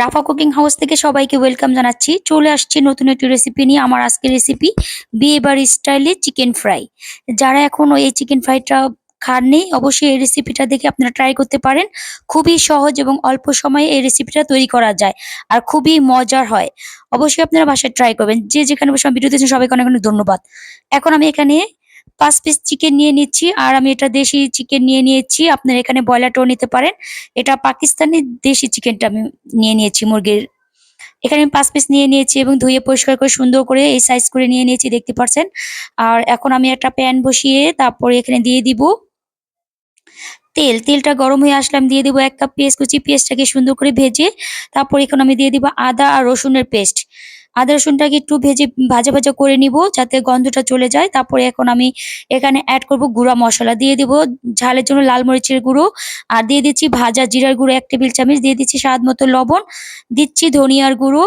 রাফা cooking house থেকে সবাইকে welcome জানাচ্ছি। চলে আসছি নতুন একটি রেসিপি নিয়ে। আমার আজকের রেসিপি বিয়ে বাড়ি স্টাইলে চিকেন ফ্রাই। যারা এখনও এই চিকেন ফ্রাইটা খাননি, অবশ্যই এই রেসিপিটা দেখে আপনারা ট্রাই করতে পারেন। খুবই সহজ এবং অল্প সময়ে এই রেসিপিটা তৈরি করা যায় আর খুবই মজার হয়। অবশ্যই আপনারা বাসায় ট্রাই করবেন। যে যেখানে বসে আমি ভিডিও দিয়েছেন সবাইকে অনেক অনেক ধন্যবাদ। এখন আমি এখানে পাঁচ পিস চিকেন নিয়ে নিচ্ছি। আর আমি এটা দেশি চিকেন নিয়ে নিয়েছি। আপনারা এখানে ব্রয়লারটাও নিতে পারেন। এটা পাকিস্তানি দেশি চিকেনটা আমি নিয়ে নিয়েছি মুরগির। এখানে আমি পাঁচ পিস নিয়ে নিয়েছি এবং ধুয়ে পরিষ্কার করে সুন্দর করে এই সাইজ করে নিয়ে নিয়েছি, দেখতে পাচ্ছেন আর এখন আমি একটা প্যান বসিয়ে তারপরে এখানে দিয়ে দিব তেল। তেলটা গরম হয়ে আসলাম দিয়ে দিব এক কাপ পেঁয়াজ কুচি। পেঁয়াজটাকে সুন্দর করে ভেজে তারপর এখন আমি দিয়ে দিব আদা আর রসুনের পেস্ট আদা রসুনটাকে একটু ভেজে, ভাজা ভাজা করে নিব যাতে গন্ধটা চলে যায়। তারপরে এখন আমি এখানে অ্যাড করব গুঁড়া মশলা। দিয়ে দিব ঝালের জন্য লাল মরিচের গুঁড়ো। আর দিয়ে দিচ্ছি ভাজা জিরার গুঁড়ো এক টেবিল চামচ। দিয়ে দিচ্ছি স্বাদ মতো লবণ। দিচ্ছি ধনিয়ার গুঁড়ো।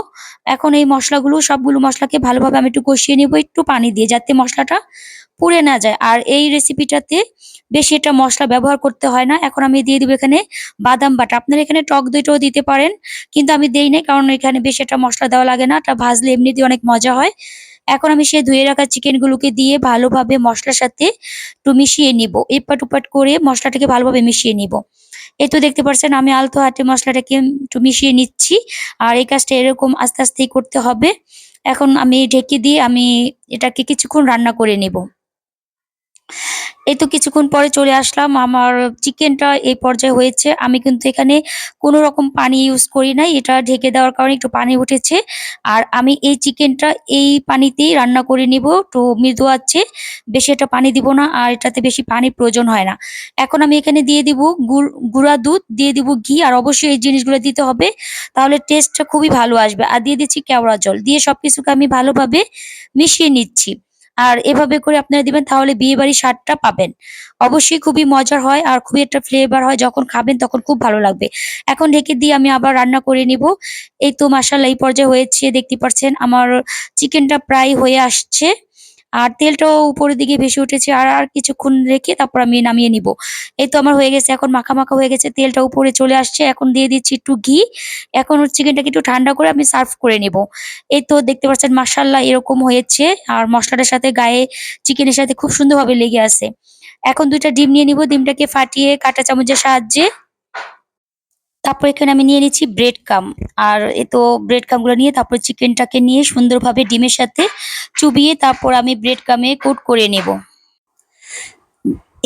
এখন এই মশলাগুলো সবগুলো মশলাকে ভালোভাবে আমি একটু কষিয়ে নেব। একটু পানি দিয়ে যাতে মশলাটা পুড়ে না যায়। আর এই রেসিপিটাতে বেশি এটা মশলা ব্যবহার করতে হয় না। এখন আমি দিয়ে দিব এখানে বাদাম বাটা। আপনারা এখানে টক দইটাও দিতে পারেন, কিন্তু আমি দেই নাই কারণ এখানে বেশি একটা মশলা দেওয়া লাগে না। এটা ভাজলে এমনিতেই অনেক মজা হয়। এখন আমি সেই ধুয়ে রাখা চিকেন গুলোকে দিয়ে ভালোভাবে মশলার সাথে একটু মিশিয়ে নিব। এপাট উপাট করে মশলাটাকে ভালোভাবে মিশিয়ে নিব। এই তো দেখতে পাচ্ছেন, আমি আলতো হাতে মশলাটাকে একটু মিশিয়ে নিচ্ছি। আর এই কাজটা এরকম আস্তে আস্তেই করতে হবে। এখন আমি ঢেকে দিয়ে আমি এটাকে কিছুক্ষণ রান্না করে নেব। এই তো কিছুক্ষণ পরে চলে আসলাম। আমার চিকেনটা এই পর্যায়ে হয়েছে। আমি কিন্তু এখানে কোনো রকম পানি ইউজ করি নাই। এটা ঢেকে দেওয়ার কারণে একটু পানি উঠেছে। আর আমি এই চিকেনটা এই পানিতেই রান্না করে নিব। একটু মৃদু আছে, বেশি এটা পানি দিব না। আর এটাতে বেশি পানির প্রয়োজন হয় না। এখন আমি এখানে দিয়ে দিব গুড়, গুঁড়া দুধ, দিয়ে দিব ঘি। আর অবশ্যই এই জিনিসগুলো দিতে হবে। তাহলে টেস্টটা খুবই ভালো আসবে। আর দিয়ে দিচ্ছি কেওড়া জল। দিয়ে সব কিছুকে আমি ভালোভাবে মিশিয়ে নিচ্ছি। আর এভাবে করে আপনারা দিবেন, তাহলে বিয়ে বাড়ির স্বাদটা পাবেন। অবশ্যই খুবই মজার হয় আর খুবই একটা ফ্লেভার হয়। যখন খাবেন তখন খুব ভালো লাগবে। এখন ঢেকে দিয়ে আমি আবার রান্না করে নিব। এই তো মাসাল্লাহ এই পর্যায়ে হয়েছে, দেখতে পাচ্ছেন, আমার চিকেনটা প্রায় হয়ে আসছে। আর তেলটাও উপরের দিকে ভেসে উঠেছে, আর আর কিছুক্ষণ রেখে তারপর আমি নামিয়ে নিব। এই তো আমার হয়ে গেছে, এখন মাখা মাখা হয়ে গেছে, তেলটা উপরে চলে আসছে, এখন দিয়ে দিচ্ছি একটু ঘি। এখন চিকেনটাকে একটু ঠান্ডা করে আমি সার্ভ করে নেব। এই তো দেখতে পাচ্ছেন মাসাল্লাহ এরকম হয়েছে, আর মশলাটার সাথে গায়ে চিকেনের সাথে খুব সুন্দরভাবে লেগে আছে। এখন দুইটা ডিম নিয়ে নিব, ডিমটাকে ফাটিয়ে কাঁটা চামচের সাহায্যে তারপর এখানে আমি নিয়ে নিচ্ছি ব্রেড কাম আর এ তো ব্রেড কামগুলো নিয়ে তারপর চিকেনটাকে নিয়ে সুন্দরভাবে ডিমের সাথে চুবিয়ে তারপর আমি ব্রেড কামে কোট করে নেব।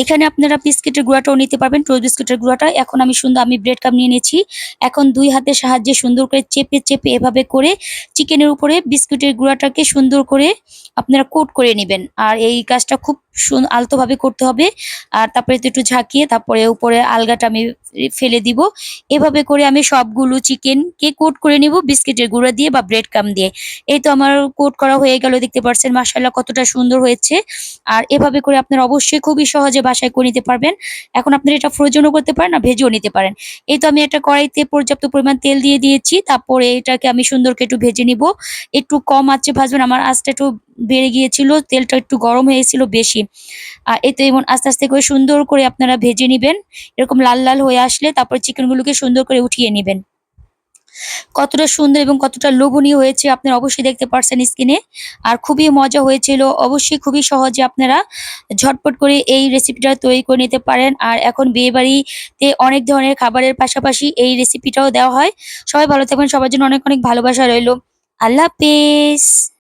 এখানে আপনারা বিস্কিটের গুঁড়াটাও নিতে পারবেন টোস্ট বিস্কিটের গুঁড়াটা। এখন আমি সুন্দর, আমি ব্রেড কাম নিয়ে নিয়েছি এখন দুই হাতের সাহায্যে সুন্দর করে চেপে চেপে এভাবে করে চিকেনের উপরে বিস্কুটের গুঁড়াটাকে সুন্দর করে আপনারা কোট করে নেবেন। আর এই কাজটা খুব আলতোভাবে করতে হবে। আর তারপরে একটু ঝাঁকিয়ে তারপরে উপরে আলগাটা আমি ফেলে দিব। এভাবে করে আমি সবগুলো চিকেনকে কোট করে নিব, বিস্কিটের গুঁড়া দিয়ে বা ব্রেড কাম দিয়ে। এই তো আমার কোট করা হয়ে গেল, দেখতে পাচ্ছেন মাসাল্লাহ কতটা সুন্দর হয়েছে। আর এভাবে করে আপনারা অবশ্যই খুবই সহজে বাসায় করে নিতে পারবেন। এখন আপনারা এটা ফ্রোজনও করতে পারেন না ভেজেও নিতে পারেন। এই তো আমি একটা কড়াইতে পর্যাপ্ত পরিমাণ তেল দিয়ে দিয়েছি। তারপরে এটাকে আমি সুন্দর করে একটু ভেজে নিব। একটু কম আঁচে ভাজবেন, আমার আঁচটা একটু বেড়ে গিয়েছিল, তেলটা একটু গরম হয়েছিল বেশি। আর এতে এমন আস্তে আস্তে করে সুন্দর করে আপনারা ভেজে নেবেন। এরকম লাল লাল হয়ে আসলে তারপর চিকেনগুলোকে সুন্দর করে উঠিয়ে নেবেন। কতটা সুন্দর এবং কতটা লোভনীয় হয়েছে আপনারা অবশ্যই দেখতে পারছেন স্ক্রিনে। আর খুবই মজা হয়েছিল। অবশ্যই খুবই সহজে আপনারা ঝটপট করে এই রেসিপিটা তৈরি করে নিতে পারেন। আর এখন বিয়েবাড়িতে অনেক ধরনের খাবারের পাশাপাশি এই রেসিপিটাও দেওয়া হয়। সবাই ভালো থাকবেন। সবার জন্য অনেক অনেক ভালোবাসা রইল। আল্লাহ হাফেজ।